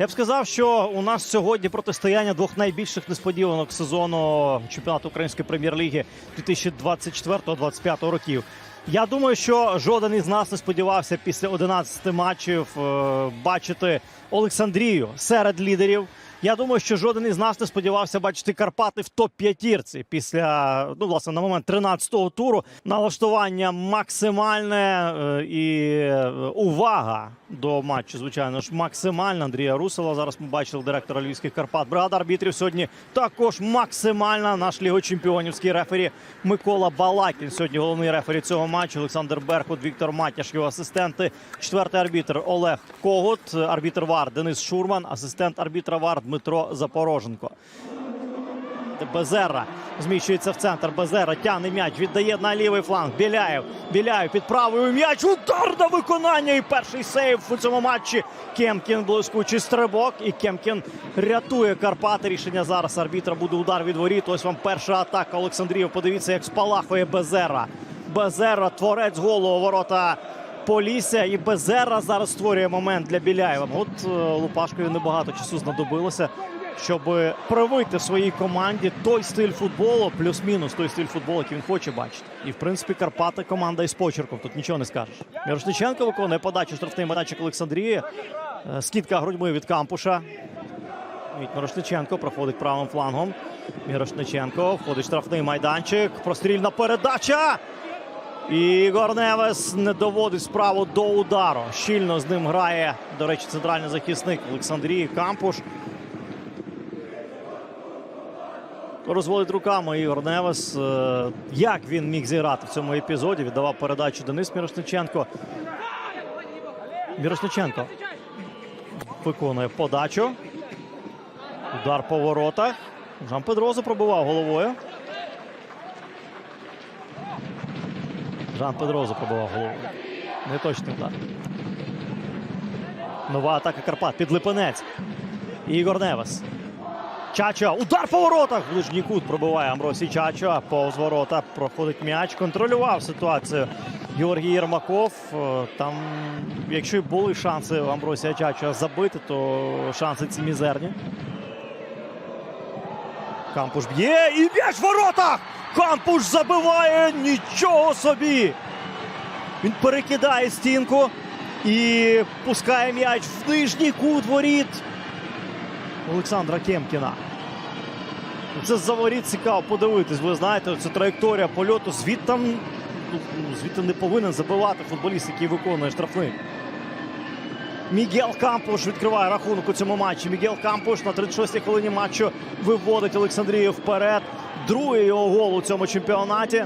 Я б сказав, що у нас сьогодні протистояння двох найбільших несподіванок сезону чемпіонату української прем'єр-ліги 2024-2025 років. Я думаю, що жоден із нас не сподівався після 11 матчів е, бачити Олександрію серед лідерів. Я думаю, що жоден із нас не сподівався бачити Карпати в топ-п'ятірці після ну, власне, на момент 13-го туру. Налаштування максимальне е, і е, увага до матчу, звичайно ж, максимальна. Андрія Русова. Зараз ми бачили директора Львівських Карпат. Бригада арбітрів сьогодні також максимальна. Наш лігочемпіонівський рефері Микола Балакін. Сьогодні головний рефері цього матчу. Олександр Беркут, Віктор Матяш, його асистенти. Четвертий арбітр Олег Когут, арбітр ВАР Денис Шурман, асистент арбітра ВАР Дмитро Запороженко. Безера зміщується в центр. Безера тягне м'яч, віддає на лівий фланг. Біляєв. Біляєв під правою м'яч. Удар на виконання. І перший сейв у цьому матчі. Кемкін блискучий стрибок. І Кемкін рятує Карпати. Рішення зараз арбітра буде удар від воріт. Ось вам перша атака Олександрів. Подивіться, як спалахує Безера. Безера, творець голу ворота. Полісся і Безера зараз створює момент для Біляєва. От е, Лупашкові небагато часу знадобилося, щоб привити своїй команді той стиль футболу, плюс-мінус той стиль футболу, який він хоче бачити. І в принципі Карпати команда із почерком. Тут нічого не скажеш. Мірошниченко виконує подачу штрафний майданчик Олександрії. Е, Скидка грудьми від кампуша. Від Мірошниченко проходить правим флангом. Мірошниченко входить штрафний майданчик. Прострільна передача. І Ігор Невес не доводить справу до удару. Щільно з ним грає, до речі, центральний захисник Олександрії Кампуш. Розводить руками Ігор Невес. Е, Як він міг зіграти в цьому епізоді? Віддавав передачу Денис Мірошниченко. Мірошниченко виконує подачу. Удар по воротах. Жан Педрозо пробивав головою. Жан Педрозо пробивав головою. Неточний удар. Нова атака Карпат. Підлипенець. Ігор Невес. Чача. Удар по воротах. Ближній кут пробиває Амросій Чача. Повз ворота проходить м'яч. Контролював ситуацію Георгій Єрмаков. Е, Там, якщо були шанси у Амбросія Чача забити, то шанси ці мізерні. Кампуш б'є і м'яч в воротах! Кампуш забиває нічого собі! Він перекидає стінку і пускає м'яч в нижній кут воріт Олександра Кемкіна. Це за воріт цікаво подивитись. Ви знаєте, це траєкторія польоту. Звідти, ну, звідти не повинен забивати футболіст, який виконує штрафний. Мігел Кампуш відкриває рахунок у цьому матчі. Мігел Кампуш на 36-й хвилині матчу виводить Олександрію вперед. Другий його гол у цьому чемпіонаті.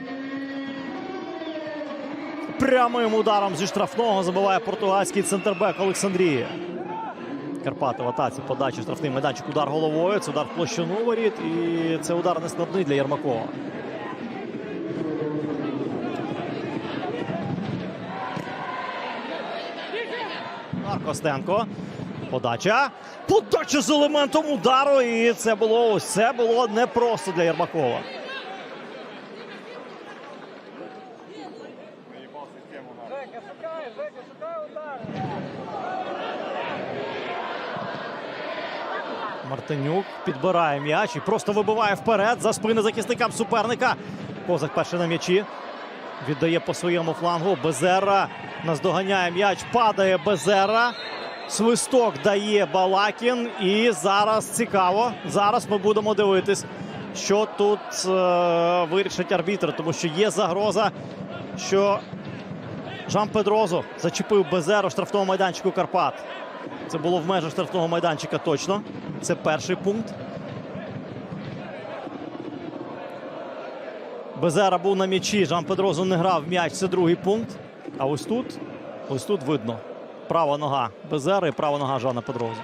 Прямим ударом зі штрафного забиває португальський центрбек Олександрії. Карпати в атаці подачі штрафний майданчик. Удар головою. Це удар в площину воріт. І це удар нескладний для Єрмакова. Костенко. Подача. Подача з елементом удару. І це було ось це було непросто для Єрмакова. Мартинюк підбирає м'яч і просто вибиває вперед за спини захисникам суперника. Козак перший на м'ячі. Віддає по своєму флангу. Безера наздоганяє м'яч. Падає Безера. Свисток дає Балакін. І зараз цікаво. Зараз ми будемо дивитись, що тут е, вирішить арбітр, тому що є загроза, що Жан Педрозо зачепив Безеру в штрафному майданчику Карпат. Це було в межах штрафного майданчика точно. Це перший пункт. Безера був на м'ячі. Жан Педрозо не грав м'яч. Це другий пункт. А ось тут, ось тут видно. Права нога Безера і права нога Жана Педрозо.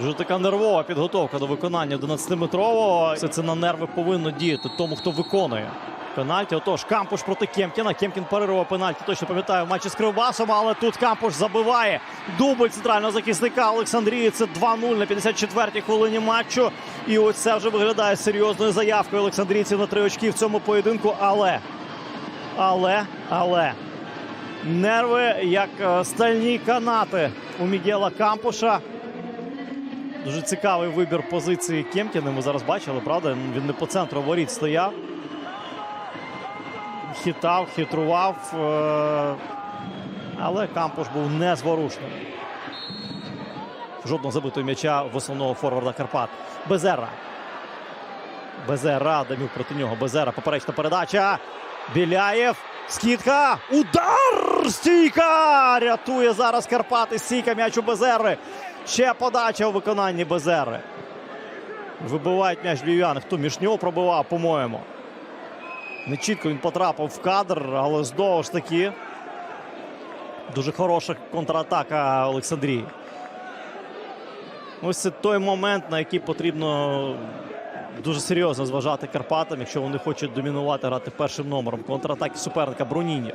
Дуже така нервова підготовка до виконання 11-метрового. Все це на нерви повинно діяти тому, хто виконує. Пенальті. Отож, Кампуш проти Кемкіна. Кемкін перервав пенальті. Точно пам'ятаю в матчі з Кривбасом, але тут Кампуш забиває дубль центрального захисника Олександрії. Це 2-0 на 54-й хвилині матчу. І ось це вже виглядає серйозною заявкою Олександрійців на три очки в цьому поєдинку. Але, але, але нерви як е, стальні канати у Мігела Кампуша. Дуже цікавий вибір позиції Кемкіна. Ми зараз бачили, правда? Він не по центру воріт стояв. Хитав, хитрував. е, Але Кампуш був незворушним. Жодного забитого м'яча в основного форварда Карпат. Безера. Безера. Дамюк проти нього. Безера. Поперечна передача. Біляєв. Скидка. Удар! Стійка! Рятує зараз Карпати. Стійка м'яч у Безери. Ще подача у виконанні Безери. Вибивають м'яч львів'яни. Хто між нього пробивав, по-моєму. Не чітко він потрапив в кадр, але знову ж таки. Дуже хороша контратака Олександрії. Ось це той момент, на який потрібно дуже серйозно зважати Карпатам, якщо вони хочуть домінувати грати першим номером. Контратаки суперника Броніння.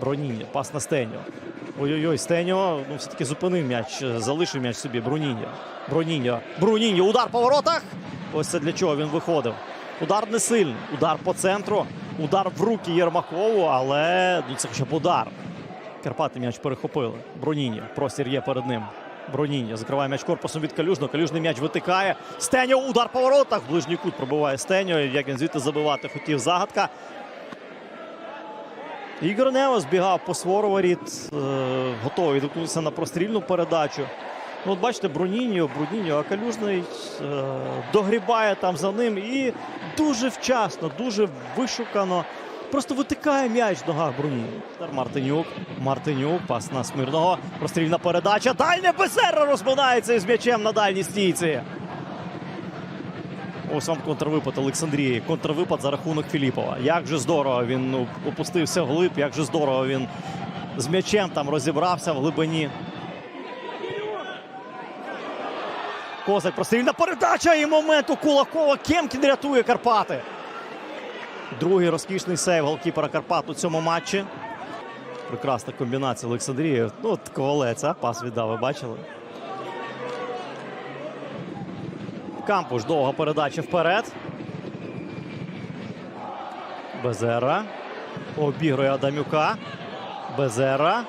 Броніння, пас на Стеньо. Ой-ой-ой, Стеньо ну, все-таки зупинив м'яч, залишив м'яч собі. Бруніння. Броніння. Бруніння. Удар по воротах. Ось це для чого він виходив. Удар не сильний. Удар по центру. Удар в руки Єрмакову, але ну, це хоча б удар. Карпати м'яч перехопили. Броніння. Простір є перед ним. Броніння закриває м'яч корпусом від Калюжного. Калюжний м'яч витикає. Стеньо удар по воротах. В ближній кут пробиває Стеньо. Як він звідти забивати хотів загадка. Ігор Нео збігав по свору воріт. Е, готовий відгукнутися на прострільну передачу. Ну, от бачите, Броніньо, Броніньо, а Калюжний е, догрібає там за ним і дуже вчасно, дуже вишукано. Просто витикає м'яч в ногах Бруніньо. Мартинюк. Мартинюк, пас на Смирного. Прострільна передача. Дальня Безера розминається із м'ячем на дальній стійці. Ось вам контрвипад Олександрії. Контрвипад за рахунок Філіпова. Як же здорово він ну, опустився вглиб, як же здорово він з м'ячем там розібрався в глибині. Козак прострільна передача і момент у Кулакова. Кемкін рятує Карпати. Другий розкішний сейв голкіпера Карпат у цьому матчі. Прекрасна комбінація Олександрії. Ну, от ковалець, а? Пас віддав, ви бачили? Кампуш довга передача вперед. Безера. Обігрує Адамюка. Безера.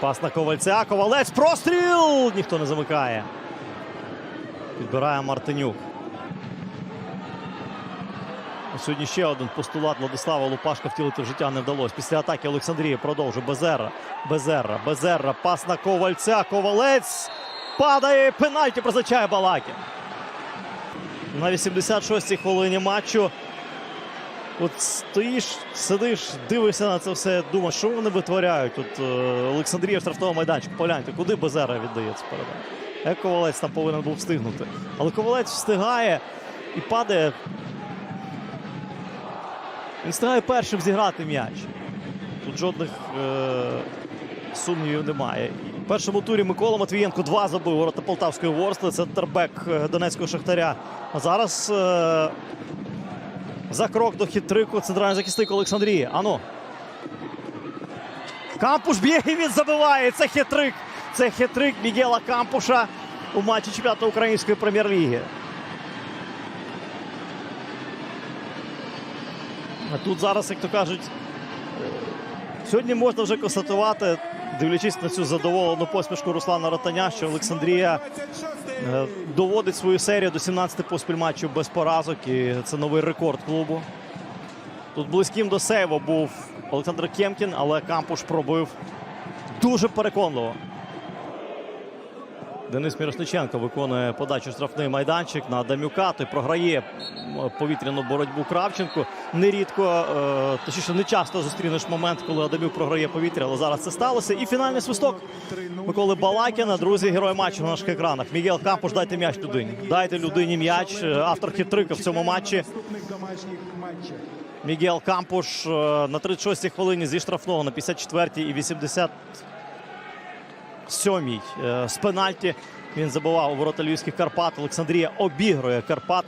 Пас на ковальця. Ковалець. Простріл! Ніхто не замикає. Підбирає Мартинюк. Сьогодні ще один постулат Владислава Лупашка втілити в життя не вдалося. Після атаки Олександрії продовжує Безерра. Безерра. Безерра. Пас на ковальця. Ковалець. Падає. Пенальті призначає Балакін. На 86-й хвилині матчу. От стоїш, сидиш, дивишся на це все, думаєш, що вони витворяють. От е, Олександрія в штрафному майданчику. Погляньте, куди Безера віддає цю. Як Ковалець там повинен був встигнути. Але Ковалець встигає і падає. Він встигає першим зіграти м'яч. Тут жодних е- сумнівів немає. В першому турі Микола Матвієнко два забив ворота Полтавської Ворсли. Це тербек е, Донецького Шахтаря. А зараз е- за крок до хит-трику центральний захисник Олександрії. Ану. Кампуш б'є і він забиває. Це хитрик. Це хитрик Мігела Кампуша у матчі чемпіонату української прем'єр-ліги. А тут зараз, як то кажуть, е, сьогодні можна вже констатувати, дивлячись на цю задоволену посмішку Руслана Ротаня, що Олександрія е, доводить свою серію до 17 поспіль матчів без поразок. І це новий рекорд клубу. Тут близьким до сейву був Олександр Кемкін, але Кампуш пробив дуже переконливо. Денис Міросниченко виконує подачу штрафний майданчик на Адамюка. Той програє повітряну боротьбу Кравченку. Нерідко, е, точніше, не часто зустрінеш момент, коли Адамюк програє повітря, але зараз це сталося. І фінальний свисток Миколи Балакіна. Друзі, герой матчу на наших екранах. Мігел Кампуш, дайте м'яч людині. Дайте людині м'яч. Е, Автор хитрика в цьому матчі. Мігел Кампуш е, на 36-й хвилині зі штрафного на 54-й і 87-й е, з пенальті. Він забивав у ворота Львівських Карпат. Олександрія обігрує Карпат.